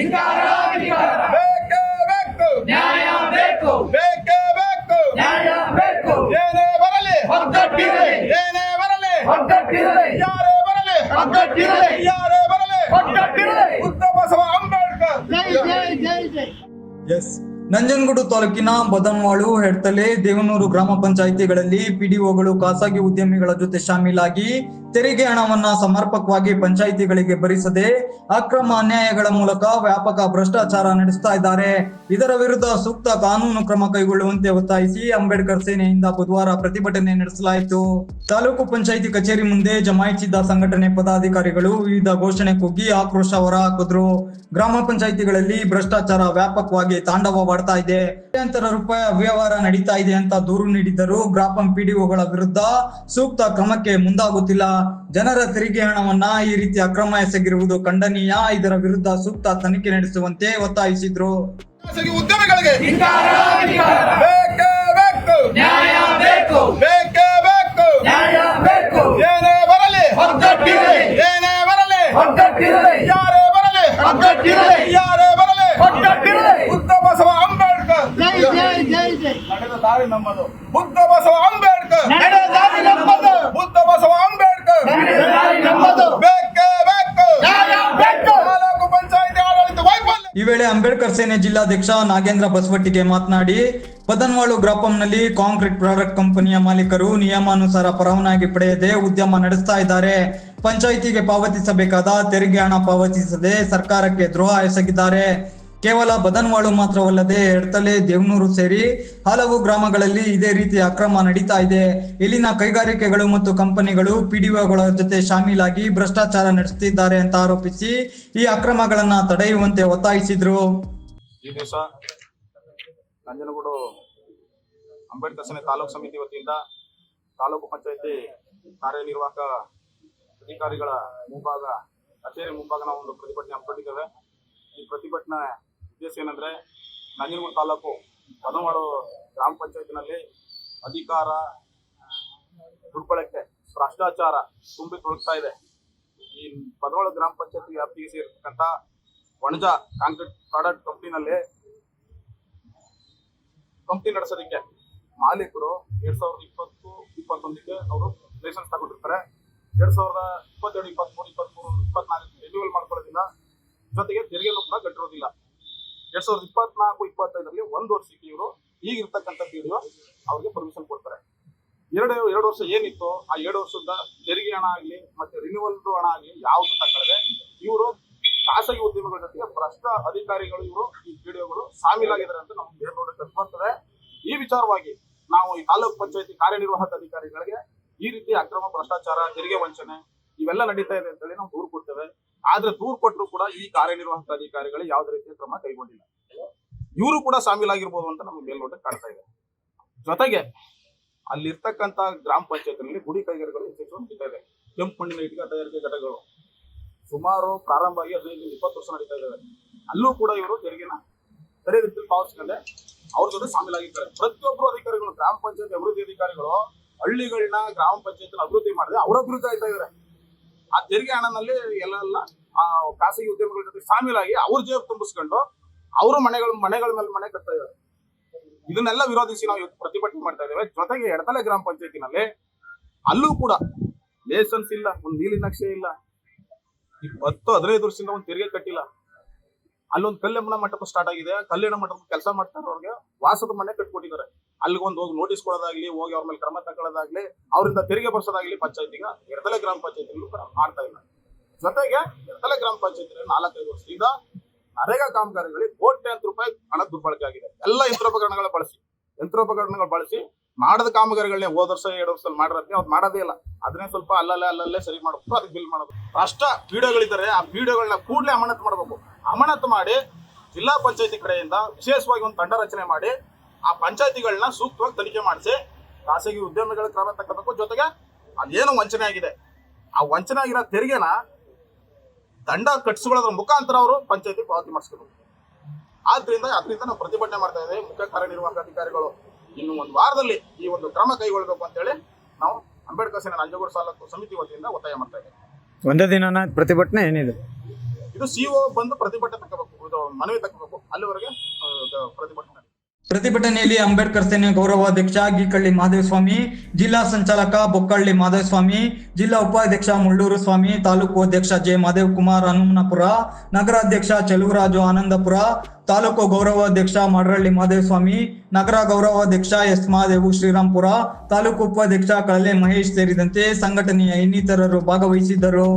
ಧಿಕ್ಕಾರ, ಧಿಕ್ಕಾರ. ಬೇಕೇ ಬೇಕು. ನ್ಯಾಯ ಬೇಕು. ಬೇಕೇ ಬೇಕು. ನ್ಯಾಯ ಬೇಕು. ಏನೇ ಬರಲಿ. ಒಗ್ಗಟ್ಟಿರಲಿ. ಏನೇ ಬರಲಿ. ಒಗ್ಗಟ್ಟಿರಲಿ. ಯಾರೇ ಬರಲಿ. ಒಗ್ಗಟ್ಟಿರಲಿ. ಯಾರೇ ಬರಲಿ. ಒಗ್ಗಟ್ಟಿರಲಿ. ಬುದ್ಧ ಬಸವ ಅಂಬೇಡ್ಕರ್. ಎಸ್ ನಂಜನಗೂಡು ತಾಲೂಕಿನ ಬದನ್ವಾಳು ಹೆಡ್ತಲೆ ದೇವನೂರು ಗ್ರಾಮ ಪಂಚಾಯಿತಿಗಳಲ್ಲಿ ಪಿಡಿಒಗಳು ಖಾಸಗಿ ಉದ್ಯಮಿಗಳ ಜೊತೆ ಶಾಮೀಲಾಗಿ ತೆರಿಗೆ ಹಣವನ್ನ ಸಮರ್ಪಕವಾಗಿ ಪಂಚಾಯಿತಿಗಳಿಗೆ ಭರಿಸದೆ ಅಕ್ರಮ ಅನ್ಯಾಯಗಳ ಮೂಲಕ ವ್ಯಾಪಕ ಭ್ರಷ್ಟಾಚಾರ ನಡೆಸ್ತಾ ಇದ್ದಾರೆ. ಇದರ ವಿರುದ್ಧ ಸೂಕ್ತ ಕಾನೂನು ಕ್ರಮ ಕೈಗೊಳ್ಳುವಂತೆ ಒತ್ತಾಯಿಸಿ ಅಂಬೇಡ್ಕರ್ ಸೇನೆಯಿಂದ ಬುಧವಾರ ಪ್ರತಿಭಟನೆ ನಡೆಸಲಾಯಿತು. ತಾಲೂಕು ಪಂಚಾಯಿತಿ ಕಚೇರಿ ಮುಂದೆ ಜಮಾಯಿಸಿದ್ದ ಸಂಘಟನೆ ಪದಾಧಿಕಾರಿಗಳು ವಿವಿಧ ಘೋಷಣೆ ಕೂಗಿ ಆಕ್ರೋಶ ಹೊರಹಾಕಿದ್ರು. ಗ್ರಾಮ ಪಂಚಾಯಿತಿಗಳಲ್ಲಿ ಭ್ರಷ್ಟಾಚಾರ ವ್ಯಾಪಕವಾಗಿ ತಾಂಡವವಾಡ್ತಾ ಇದೆ. ಕೋಟ್ಯಾಂತರ ರೂಪಾಯಿ ಅವ್ಯವಹಾರ ನಡೀತಾ ಇದೆ ಅಂತ ದೂರು ನೀಡಿದ್ದರು ಗ್ರಾಪಂ ಪಿಡಿಒಗಳ ವಿರುದ್ಧ ಸೂಕ್ತ ಕ್ರಮಕ್ಕೆ ಮುಂದಾಗುತ್ತಿಲ್ಲ. ಜನರ ತೆರಿಗೆ ಹಣವನ್ನ ಈ ರೀತಿ ಅಕ್ರಮ ಎಸಗಿರುವುದು ಖಂಡನೀಯ. ಇದರ ವಿರುದ್ಧ ಸೂಕ್ತ ತನಿಖೆ ನಡೆಸುವಂತೆ ಒತ್ತಾಯಿಸಿದ್ರು. ಧಿಕ್ಕಾರ. ಬೇಕೇ ಬೇಕು. ಈ ವೇಳೆ ಅಂಬೇಡ್ಕರ್ ಸೇನೆ ಜಿಲ್ಲಾಧ್ಯಕ್ಷ ನಾಗೇಂದ್ರ ಬಸವಟ್ಟಿಗೆ ಮಾತನಾಡಿ, ಪದನ್ವಾಳು ಗ್ರಾಪಂನಲ್ಲಿ ಕಾಂಕ್ರೀಟ್ ಪ್ರಾಡಕ್ಟ್ ಕಂಪನಿಯ ಮಾಲೀಕರು ನಿಯಮಾನುಸಾರ ಪರವಾನಗಿ ಪಡೆಯದೆ ಉದ್ಯಮ ನಡೆಸ್ತಾ ಇದ್ದಾರೆ. ಪಂಚಾಯಿತಿಗೆ ಪಾವತಿಸಬೇಕಾದ ತೆರಿಗೆ ಹಣ ಪಾವತಿಸದೆ ಸರ್ಕಾರಕ್ಕೆ ದ್ರೋಹ ಎಸಗಿದ್ದಾರೆ. ಕೇವಲ ಬದನ್ವಾಳು ಮಾತ್ರವಲ್ಲದೆ ಎಡ್ತಲೆ ದೇವನೂರು ಸೇರಿ ಹಲವು ಗ್ರಾಮಗಳಲ್ಲಿ ಇದೇ ರೀತಿ ಅಕ್ರಮ ನಡೀತಾ ಇದೆ. ಇಲ್ಲಿನ ಕೈಗಾರಿಕೆಗಳು ಮತ್ತು ಕಂಪನಿಗಳು ಪಿಡಿಒಗಳ ಜೊತೆ ಶಾಮೀಲಾಗಿ ಭ್ರಷ್ಟಾಚಾರ ನಡೆಸುತ್ತಿದ್ದಾರೆ ಅಂತ ಆರೋಪಿಸಿ ಈ ಅಕ್ರಮಗಳನ್ನ ತಡೆಯುವಂತೆ ಒತ್ತಾಯಿಸಿದ್ರು. ಈ ದಿವಸ ನಂಜನಗೂಡು ತಾಲೂಕು ಸಮಿತಿ ವತಿಯಿಂದ ತಾಲೂಕು ಪಂಚಾಯತಿ ಕಾರ್ಯನಿರ್ವಾಹಕ ಅಧಿಕಾರಿಗಳ ಮುಂಭಾಗ, ಕಚೇರಿ ಮುಂಭಾಗ ನಾವು ಒಂದು ಪ್ರತಿಭಟನೆ ಹಮ್ಮಿಕೊಂಡಿದ್ದೇವೆ. ಈ ಪ್ರತಿಭಟನೆ ಉದ್ದೇಶ ಏನಂದ್ರೆ, ನಂಜನಗೂಡು ತಾಲೂಕು ಪದಮಾಡು ಗ್ರಾಮ ಪಂಚಾಯತಿನಲ್ಲಿ ಅಧಿಕಾರ, ದುರ್ಬಳಕೆ, ಭ್ರಷ್ಟಾಚಾರ ತುಂಬಿ ತುಳುಕ್ತಾ ಇದೆ. ಈ ಪದವಾಳ ಗ್ರಾಮ ಪಂಚಾಯತಿ ವ್ಯಾಪ್ತಿಗೆ ಸೇರಿರ್ತಕ್ಕಂಥ ವಣಜ ಕಾಂಕ್ರೀಟ್ ಪ್ರಾಡಕ್ಟ್ ಕಂಪ್ನಿನಲ್ಲಿ ಕಂಪ್ನಿ ನಡೆಸೋದಕ್ಕೆ ಮಾಲೀಕರು ಎರಡ್ ಸಾವಿರದ ಇಪ್ಪತ್ತು, ಇಪ್ಪತ್ತೊಂದಕ್ಕೆ ಅವರು ಲೈಸೆನ್ಸ್ ತಗೊಂಡಿರ್ತಾರೆ. ಎರಡ್ ಸಾವಿರದ ಇಪ್ಪತ್ತೆರಡು ಇಪ್ಪತ್ಮೂರು ಇಪ್ಪತ್ಮೂರು ಇಪ್ಪತ್ನಾಲ್ಕು ರಿನ್ಯೂವಲ್ ಮಾಡ್ಕೊಳ್ಳೋದಿಲ್ಲ ಜೊತೆಗೆ ತೆರಿಗೆಯನ್ನು ಕೂಡ ಕಟ್ಟಿರೋದಿಲ್ಲ. ಎರಡ್ ಸಾವಿರದ ಇಪ್ಪತ್ನಾಲ್ಕು, ಇಪ್ಪತ್ತೈದರಲ್ಲಿ ಒಂದು ವರ್ಷಕ್ಕೆ ಇವರು ಈಗಿರ್ತಕ್ಕಂಥ ವಿಡಿಯೋ ಅವ್ರಿಗೆ ಪರ್ಮಿಷನ್ ಕೊಡ್ತಾರೆ. ಎರಡು ಎರಡು ವರ್ಷ ಏನಿತ್ತು ಆ ಎರಡು ವರ್ಷದ ತೆರಿಗೆ ಹಣ ಆಗಲಿ ಮತ್ತೆ ರಿನ್ಯೂವಲ್ ಹಣ ಆಗಲಿ ಯಾವುದು ತಗೊಳ್ಳದೆ ಇವರು ಖಾಸಗಿ ಉದ್ಯಮಗಳ ಜೊತೆಗೆ ಭ್ರಷ್ಟ ಅಧಿಕಾರಿಗಳು ಇವರು ಈ ವಿಡಿಯೋಗಳು ಸಾಮೀಲಾಗಿದ್ದಾರೆ ಅಂತ ನಮ್ಗೆ ನೋಡಕ್ಕೆ ಬರ್ತದೆ ಈ ವಿಚಾರವಾಗಿ ನಾವು ಈ ತಾಲೂಕ್ ಪಂಚಾಯತಿ ಕಾರ್ಯನಿರ್ವಾಹಕ ಅಧಿಕಾರಿಗಳಿಗೆ ಈ ರೀತಿ ಅಕ್ರಮ ಭ್ರಷ್ಟಾಚಾರ, ತೆರಿಗೆ ವಂಚನೆ ಇವೆಲ್ಲ ನಡೀತಾ ಇದೆ ಅಂತೇಳಿ ನಾವು ದೂರು ಕೊಡ್ತೇವೆ. ಆದ್ರೆ ದೂರು ಕೊಟ್ಟರು ಕೂಡ ಈ ಕಾರ್ಯನಿರ್ವಾಹಕ ಅಧಿಕಾರಿಗಳು ಯಾವುದೇ ರೀತಿಯ ಕ್ರಮ ಕೈಗೊಂಡಿಲ್ಲ. ಇವರು ಕೂಡ ಶಾಮೀಲಾಗಿರ್ಬೋದು ಅಂತ ನಮ್ಗೆ ಮೇಲ್ನೋಟಕ್ಕೆ ಕಾಣ್ತಾ ಇದೆ. ಜೊತೆಗೆ ಅಲ್ಲಿರ್ತಕ್ಕಂತ ಗ್ರಾಮ ಪಂಚಾಯತ್ನಲ್ಲಿ ಗುಡಿ ಕೈಗಾರಿಕೆಗಳು ಹೆಚ್ಚು ಇದೆ ಕೆಂಪು ಮಣ್ಣಿನ ಇಟ್ಟಿಗೆ ತಯಾರಿಕೆ ಘಟಕಗಳು. ಸುಮಾರು ಪ್ರಾರಂಭ ಆಗಿ ಹದಿನೈದು ಇಪ್ಪತ್ತು ವರ್ಷ ನಡೀತಾ ಇದ್ದಾವೆ. ಅಲ್ಲೂ ಕೂಡ ಇವರು ತೆರಿಗೆನ ಸರಿ ರೀತಿಯಲ್ಲಿ ಪಾವತಿಸಿಕೊಂಡೆ. ಅವ್ರ ಜೊತೆ ಶಾಮೀಲಾಗಿದ್ದಾರೆ ಪ್ರತಿಯೊಬ್ಬರು ಅಧಿಕಾರಿಗಳು, ಗ್ರಾಮ ಪಂಚಾಯತ್ ಅಭಿವೃದ್ಧಿ ಅಧಿಕಾರಿಗಳು, ಹಳ್ಳಿಗಳನ್ನ ಗ್ರಾಮ ಪಂಚಾಯತ್ ಅಭಿವೃದ್ಧಿ ಮಾಡಿದ್ರೆ ಅವರ ಅಭಿವೃದ್ಧಿ ಆಯ್ತಾ ಇದಾರೆ. ಆ ತೆರಿಗೆ ಹಣನಲ್ಲಿ ಎಲ್ಲ ಆ ಖಾಸಗಿ ಉದ್ಯಮಗಳ ಜೊತೆ ಶಾಮೀಲಾಗಿ ಅವ್ರ ಜೇಬ್ ತುಂಬಿಸ್ಕೊಂಡು ಅವರು ಮನೆಗಳ ಮನೆಗಳ ಮೇಲೆ ಮನೆ ಕಟ್ತಾ ಇದ್ದಾರೆ. ಇದನ್ನೆಲ್ಲ ವಿರೋಧಿಸಿ ನಾವು ಪ್ರತಿಭಟನೆ ಮಾಡ್ತಾ ಇದ್ದೇವೆ. ಜೊತೆಗೆ ಎಡತಲೆ ಗ್ರಾಮ ಪಂಚಾಯತಿನಲ್ಲಿ ಅಲ್ಲೂ ಕೂಡ ಲೈಸೆನ್ಸ್ ಇಲ್ಲ, ಒಂದು ನೀಲಿ ನಕ್ಷೆ ಇಲ್ಲ. ಹತ್ತು ಹದಿನೈದು ವರ್ಷದಿಂದ ಒಂದು ತೆರಿಗೆ ಕಟ್ಟಿಲ್ಲ. ಅಲ್ಲೊಂದು ಕಲ್ಯಾಣ ಮಂಟಪ ಸ್ಟಾರ್ಟ್ ಆಗಿದೆ. ಕಲ್ಯಾಣ ಮಂಟಪ ಕೆಲಸ ಮಾಡ್ತಾರೆ ಅವ್ರಿಗೆ. ವಾಸದ ಮನೆ ಕಟ್ಕೊಟ್ಟಿದ್ದಾರೆ ಅಲ್ಲಿಗೊಂದು ಹೋಗಿ ನೋಟಿಸ್ ಕೊಡೋದಾಗ್ಲಿ, ಹೋಗಿ ಅವ್ರ ಮೇಲೆ ಕ್ರಮ ತಗೊಳ್ಳೋದಾಗ್ಲಿ, ಅವರಿಂದ ತೆರಿಗೆ ಬರ್ಸೋದಾಗ್ಲಿ ಪಂಚಾಯತಿಗ ಎರಡಲೇ ಗ್ರಾಮ ಪಂಚಾಯತಿಗಳು ಮಾಡ್ತಾ ಇಲ್ಲ. ಜೊತೆಗೆ ಎರಡಲೆ ಗ್ರಾಮ ಪಂಚಾಯತಿ ನಾಲ್ಕೈದು ವರ್ಷದಿಂದ ನರೇಗಾ ಕಾಮಗಾರಿಗಳಿಗೆ ಕೋಟ್ಯಾಂತರ ರೂಪಾಯಿ ಹಣ ದುರ್ಬಳಕೆ ಆಗಿದೆ. ಎಲ್ಲ ಯಂತ್ರೋಪಕರಣಗಳ ಬಳಸಿ. ಯಂತ್ರೋಪಕರಣಗಳು ಬಳಸಿ ಮಾಡದ ಕಾಮಗಾರಿಗಳನ್ನೇ ಹೋದ ವರ್ಷ, ಎರಡು ವರ್ಷದಲ್ಲಿ ಮಾಡಿರತ್ತೆ ಅವ್ರು ಮಾಡೋದೇ ಇಲ್ಲ. ಅದನ್ನೇ ಸ್ವಲ್ಪ ಅಲ್ಲಲ್ಲೇ ಅಲ್ಲಲ್ಲೇ ಸರಿ ಮಾಡಬೇಕು ಅದಕ್ಕೆ ಬಿಲ್ ಮಾಡೋದು. ಅಷ್ಟ ವಿಡಿಯೋಗಳಿದ್ದಾರೆ ಆ ವಿಡಿಯೋಗಳನ್ನ ಕೂಡಲೇ ಅಮಾನತು ಮಾಡಬೇಕು. ಅಮಾನತು ಮಾಡಿ ಜಿಲ್ಲಾ ಪಂಚಾಯತಿ ಕಡೆಯಿಂದ ವಿಶೇಷವಾಗಿ ಒಂದು ತಂಡ ರಚನೆ ಮಾಡಿ ಆ ಪಂಚಾಯತಿಗಳನ್ನ ಸೂಕ್ತವಾಗಿ ತನಿಖೆ ಮಾಡಿಸಿ ಖಾಸಗಿ ಉದ್ಯಮಿಗಳ ಕ್ರಮ ತಗೋಬೇಕು ಜೊತೆಗೆ ಅದೇನು ವಂಚನೆ ಆಗಿದೆ. ಆ ವಂಚನೆ ಆಗಿರೋ ತೆರಿಗೆನ ದಂಡ ಕಟ್ಟಿಸ್ಕೊಳ್ಳೋದ್ರ ಮುಖಾಂತರ ಅವರು ಪಂಚಾಯತಿ ಪಾವತಿ ಮಾಡಿಸ್ಕೋಬೇಕು. ಆದ್ರಿಂದ ಅದರಿಂದ ನಾವು ಪ್ರತಿಭಟನೆ ಮಾಡ್ತಾ ಇದ್ದೇವೆ. ಮುಖ್ಯ ಕಾರ್ಯನಿರ್ವಾಹಕ ಅಧಿಕಾರಿಗಳು ಇನ್ನು ಒಂದು ವಾರದಲ್ಲಿ ಈ ಒಂದು ಕ್ರಮ ಕೈಗೊಳ್ಳಬೇಕು ಅಂತೇಳಿ ನಾವು ಅಂಬೇಡ್ಕರ್ ಸೇನೆ ನಂಜಗೂಡು ತಾಲೂಕು ಸಮಿತಿ ವತಿಯಿಂದ ಒತ್ತಾಯ ಮಾಡ್ತಾ ಇದ್ದೇವೆ. ಒಂದೇ ದಿನನ ಪ್ರತಿಭಟನೆ ಏನಿದೆ? ಇದು ಸಿಒ ಬಂದು ಪ್ರತಿಭಟನೆ ತಗೋಬೇಕು. ಮನವಿ ತಗೋಬೇಕು. ಅಲ್ಲಿವರೆಗೆ ಪ್ರತಿಭಟನೆ ಪ್ರತಿಭಟನೆಯಲ್ಲಿ ಅಂಬೇಡ್ಕರ್ ಸೇನೆ ಗೌರವಾಧ್ಯಕ್ಷ ಗೀಕಳ್ಳಿ ಮಹದೇವಸ್ವಾಮಿ ಜಿಲ್ಲಾ ಸಂಚಾಲಕ ಬೊಕ್ಕಳ್ಳಿ ಮಹದೇವಸ್ವಾಮಿ ಜಿಲ್ಲಾ ಉಪಾಧ್ಯಕ್ಷ ಮುಳ್ಳೂರು ಸ್ವಾಮಿ, ತಾಲೂಕು ಅಧ್ಯಕ್ಷ ಜೆ ಮಾದೇವ್ ಕುಮಾರ್ ಹನುಮನಪುರ, ನಗರಾಧ್ಯಕ್ಷ ಚೆಲುವರಾಜು ಆನಂದಪುರ, ತಾಲೂಕು ಗೌರವಾಧ್ಯಕ್ಷ ಮಡರಳ್ಳಿ ಮಹದೇವಸ್ವಾಮಿ ನಗರ ಗೌರವಾಧ್ಯಕ್ಷ ಎಸ್ ಮಹಾದೇವು ಶ್ರೀರಾಂಪುರ, ತಾಲೂಕು ಉಪಾಧ್ಯಕ್ಷ ಕಳಲೆ ಮಹೇಶ್ ಸೇರಿದಂತೆ ಸಂಘಟನೆಯ ಇನ್ನಿತರರು ಭಾಗವಹಿಸಿದ್ದರು.